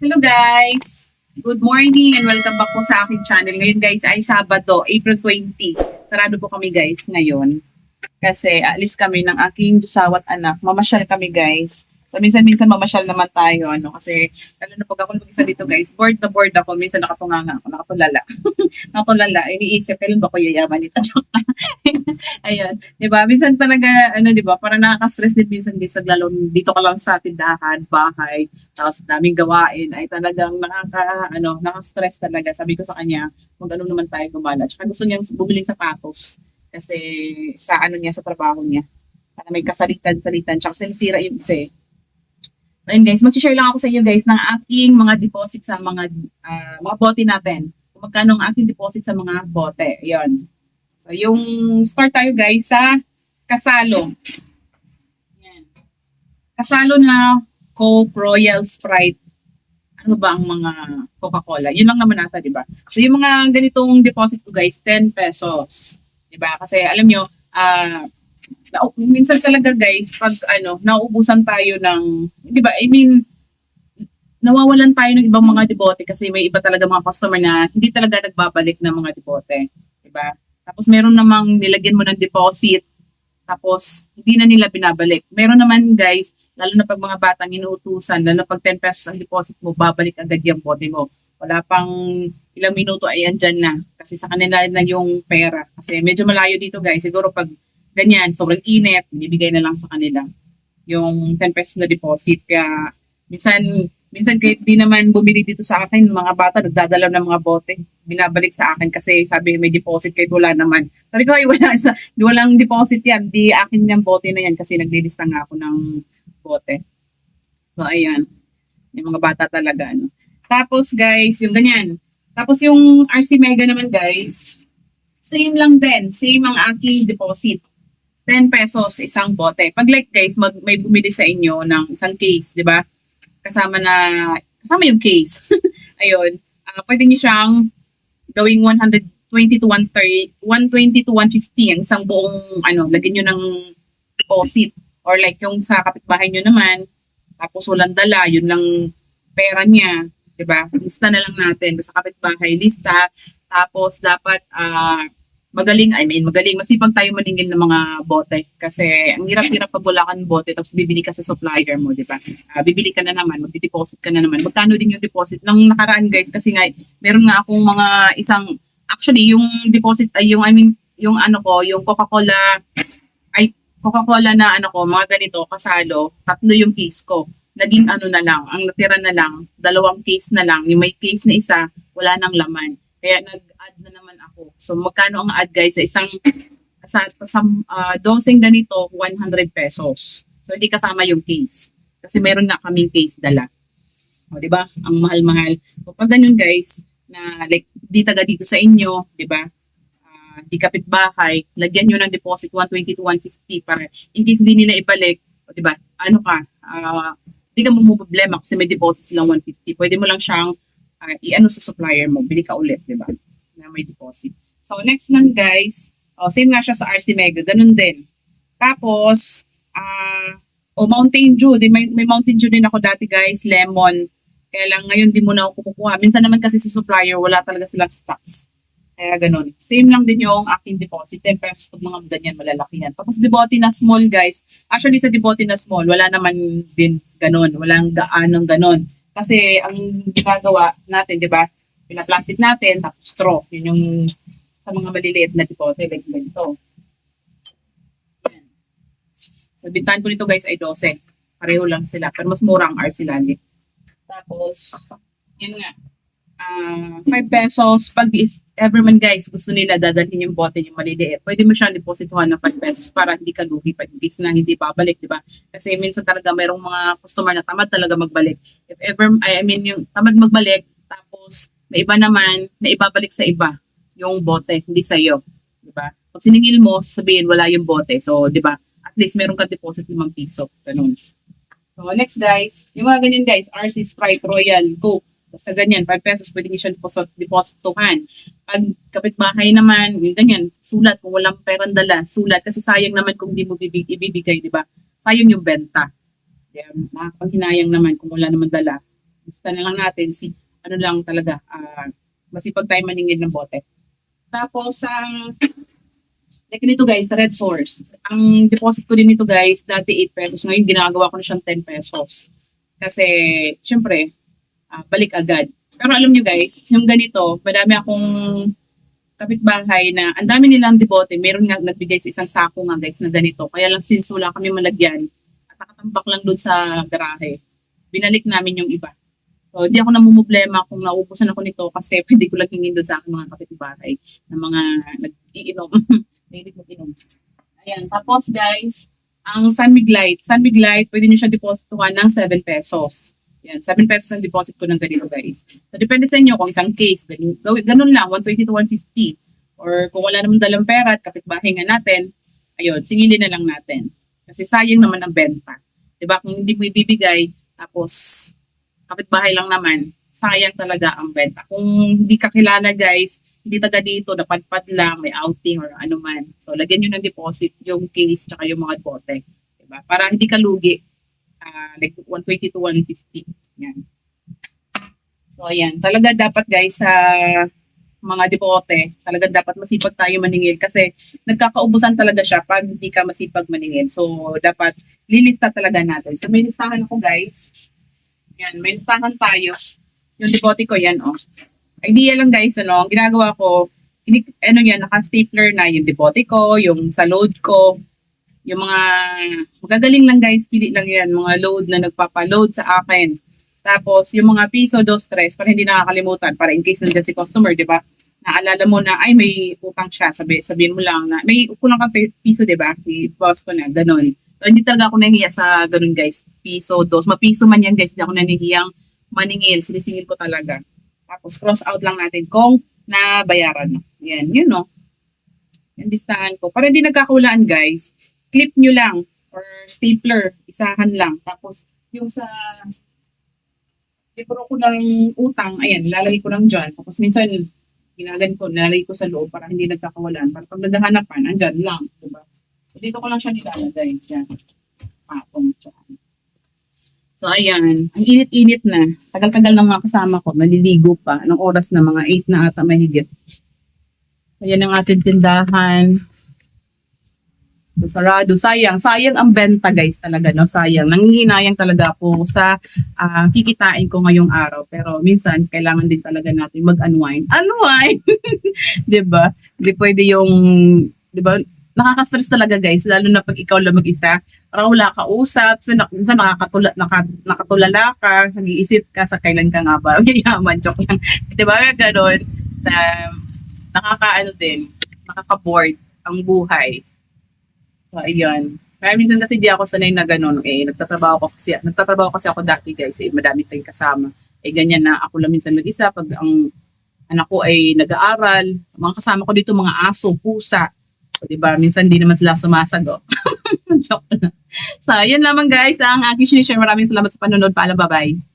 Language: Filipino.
Hello guys! Good morning and welcome back po sa aking channel. Ngayon guys ay Sabado, April 20. Sarado po kami guys ngayon. Kasi alis kami ng aking Diyosawat anak. Mamasyal kami guys. So minsan-minsan mamasyal naman tayo. Ano, kasi lalo na pag ako mag-isa dito guys, bored na bored ako. Minsan nakatunganga ako, nakatulala. nakatulala. Iniisip, kailan ba ko yayaman ito? Ayun. Di ba? Minsan talaga, ano, di ba? Parang nakaka-stress din minsan guys. Lalo dito ka lang sa tindahan, bahay, tapos daming gawain, ay talagang nakaka, ano, nakaka-stress talaga. Sabi ko sa kanya, mag ano naman tayo gumala. Tsaka gusto niyang bumiling sapatos. Kasi sa ano niya, sa trabaho niya. Para may kasalitan-salitan. Tsaka sinisira yung isa. Ayun guys, mag-share lang ako sa inyo guys ng aking mga deposit sa mga ah, mga bote natin. Kung magkano ang aking deposit sa mga bote. Ayun. So yung start tayo guys sa Kasalo. Yan. Kasalo na Coke, Royal, Sprite. Ano ba ang mga Coca-Cola? Yun lang naman nata, di ba? So yung mga ganitong deposit ko guys, 10 pesos. Di ba? Kasi alam nyo, ah na, minsan talaga guys, pag ano, nauubusan tayo ng, di ba, I mean, nawawalan tayo ng ibang mga debote kasi may iba talaga mga customer na hindi talaga nagbabalik ng mga debote. Di ba? Tapos meron namang nilagyan mo ng deposit, tapos hindi na nila binabalik. Meron naman guys, lalo na pag mga batang inuutusan, lalo na pag 10 pesos ang deposit mo, babalik agad yung bote mo. Wala pang ilang minuto ay andyan na. Kasi sa kanila na yung pera. Kasi medyo malayo dito guys. Siguro pag ganyan, sobrang init, binibigay na lang sa kanila yung 10 pesos na deposit. Kaya minsan, minsan kahit di naman bumili dito sa akin, mga bata nagdadala ng mga bote. Binabalik sa akin kasi sabi may deposit kahit wala naman. Sabi ko ay wala, sa, walang deposit yan. Di akin yung bote na yan kasi naglilista nga ako ng bote. So ayan. Yung mga bata talaga. Ano. Tapos guys, yung ganyan. Tapos yung RC Mega naman guys, same lang din. Same ang aking deposit. 10 pesos isang bote. Pag like guys, mag, may bumili sa inyo ng isang case, di ba? Kasama na, kasama yung case. Ayun. Uh, pwede niyo siyang gawing 120 to 130, 120 to 150 ang isang buong, ano, lagyan nyo ng deposit. Or like yung sa kapitbahay nyo naman, tapos walang dala, yun lang pera niya. di ba? Lista na lang natin. Sa kapitbahay, lista. Tapos dapat, ah, magaling, I mean, magaling, masipag tayo maningil ng mga bote. Kasi ang hirap-hirap pag wala kang bote, tapos bibili ka sa supplier mo, di ba? Ah, bibili ka na naman, magdi-deposit ka na naman. Magkano din yung deposit? Nung nakaraan guys, kasi nga, meron nga akong mga isang, actually, yung deposit, ay yung, I mean, yung ano ko, yung Coca-Cola, ay, Coca-Cola na ano ko, mga ganito, kasalo, tatlo yung case ko. Naging ano na lang, ang natira na lang, dalawang case na lang. Yung may case na isa, wala nang laman. Kaya nag-add na naman ako. So magkano ang add guys sa isang sa, sa uh, dosing ganito 100 pesos. So hindi kasama yung case. Kasi meron na kaming case dala. O di ba? Ang mahal-mahal. So pag ganyan guys na like di taga dito sa inyo, di ba? Uh, di kapitbahay, lagyan niyo ng deposit 120 to 150 para in case hindi nila ibalik, di ba? Ano ka? Uh, hindi ka mo problema kasi may deposit silang 150. Pwede mo lang siyang uh, i-ano sa supplier mo, bili ka ulit, di ba? Na may deposit. So, next lang guys, oh, same nga siya sa RC Mega, ganun din. Tapos, uh, oh, Mountain Dew, di, may, may Mountain Dew din ako dati guys, lemon. Kaya lang ngayon di mo na ako kukuha. Minsan naman kasi sa supplier, wala talaga silang stocks. Kaya ganun. Same lang din yung aking deposit. 10 pesos pag mga ganyan, malalaki yan. Tapos debote na small guys. Actually sa debote na small, wala naman din ganun. Walang gaanong ganun. Kasi ang ginagawa natin, di ba, pinaplastic natin, tapos straw. Yun yung sa mga maliliit na tipote, like ganito. So, bintahan ko nito guys ay 12. Pareho lang sila. Pero mas mura ang RC lagi. Tapos, yun nga. Uh, 5 pesos. Pag if ever man guys, gusto nila dadalhin yung bote yung maliliit, pwede mo siyang deposituhan ng 5 pesos para hindi ka lugi pa in na hindi babalik, di ba? Kasi minsan talaga mayroong mga customer na tamad talaga magbalik. If ever, I mean, yung tamad magbalik, tapos may iba naman na ibabalik sa iba yung bote, hindi sa iyo, di ba? Pag siningil mo, sabihin wala yung bote. So, di ba? At least meron ka deposit 5 piso. Ganun. So, next guys, yung mga ganyan guys, RC Sprite Royal Coke. Basta ganyan, 5 pesos, pwede nyo siya deposit, depositohan. Pag kapitbahay naman, yung ganyan, sulat, kung walang perang dala, sulat. Kasi sayang naman kung di mo bibig, ibibigay, di ba? Sayang yung benta. Kaya nakakapanghinayang naman kung wala naman dala. Basta na lang natin si ano lang talaga, ah, masipag tayo maningil ng bote. Tapos, ang like nito guys, Red Force. Ang deposit ko din nito guys, dati 8 pesos. Ngayon, ginagawa ko na siyang 10 pesos. Kasi, syempre, ah, balik agad. Pero alam nyo guys, yung ganito, madami akong kapitbahay na ang dami nilang debote. Meron nga nagbigay sa isang sako nga guys na ganito. Kaya lang since wala kami malagyan, at nakatambak lang doon sa garahe, binalik namin yung iba. So, di ako namumblema kung nauubusan ako nito kasi pwede ko lang hingin doon sa aking mga kapitbahay na mga nag-iinom. Mahilig mag-inom. Ayan. Tapos guys, ang Sunmig Light. Sunmig Light, pwede nyo siya deposituhan ng 7 pesos. Yan, 7 pesos ang deposit ko ng ganito guys. So, depende sa inyo kung isang case, ganun, ganun lang, 120 to 150. Or kung wala naman dalang pera at kapitbahay nga natin, ayun, singilin na lang natin. Kasi sayang naman ang benta. 'Di ba Kung hindi mo ibibigay, tapos kapitbahay lang naman, sayang talaga ang benta. Kung hindi ka kilala guys, hindi taga dito, napadpad lang, may outing or ano man. So, lagyan nyo ng deposit yung case tsaka yung mga bote. Diba? Para hindi ka lugi. Ah, like 120 to 150. Yan. So, ayan. Talaga dapat guys sa mga depote, talaga dapat masipag tayo maningil kasi nagkakaubusan talaga siya pag hindi ka masipag maningil. So, dapat lilista talaga natin. So, may listahan ako guys. Yan, may listahan tayo. Yung depote ko, yan, oh. Idea lang guys, ano, ang ginagawa ko, ini, ano yan, naka-stapler na yung depote ko, yung sa load ko, yung mga, magagaling lang guys, pili lang yan, mga load na nagpapa-load sa akin. Tapos, yung mga piso, dos, tres, para hindi nakakalimutan, para in case nandiyan si customer, di ba? Naalala mo na, ay, may utang siya, sabi, sabihin mo lang na, may kulang kang pi- piso, di ba? Si boss ko na, ganun. Hindi talaga ako nahihiya sa ganun, guys. Piso, dos. Mapiso man yan, guys. Hindi ako nanihiyang maningil. Sinisingil ko talaga. Tapos, cross out lang natin kung nabayaran na. Yan, yun, no? Yung listahan ko. Para hindi nagkakahulaan, guys, clip nyo lang or stapler, isahan lang. Tapos, yung sa libro ko ng utang, ayan, nilalagay ko lang dyan. Tapos minsan, ginagan ko, nilalagay ko sa loob para hindi nagkakawalan. Para pag naghahanapan, andyan lang. Diba? Dito ko lang siya nilalagay. Yan. Patong siya. So, ayan. Ang init-init na. Tagal-tagal ng mga kasama ko. Naliligo pa. Anong oras na? Mga 8 na ata mahigit. So, yan ang ating tindahan. So, sarado. Sayang. Sayang ang benta, guys, talaga, no? Sayang. Nangihinayang talaga ako sa ah, kikitain ko ngayong araw. Pero minsan, kailangan din talaga natin mag-unwind. Unwind! 'Di ba? Hindi pwede yung, 'di ba? Nakaka-stress talaga guys, lalo na pag ikaw lang mag-isa. Parang wala ka usap, so, minsan nakakatula, naka, nakatulala ka, nag-iisip ka sa kailan ka nga ba, yayaman, joke lang. Di ba? Ganon. Sa, nakakaano din, nakaka-bored ang buhay. So, ayun. Kaya minsan kasi di ako sanay na gano'n. Eh, nagtatrabaho ko kasi, nagtatrabaho kasi ako dati guys. Eh, madami tayong kasama. Eh, ganyan na ako lang minsan mag-isa. Pag ang anak ko ay nag-aaral, mga kasama ko dito, mga aso, pusa. Di ba? Minsan di naman sila sumasagot. Joke. So, yun lamang guys ang aking sinishare. Maraming salamat sa panonood. Paalam, bye-bye.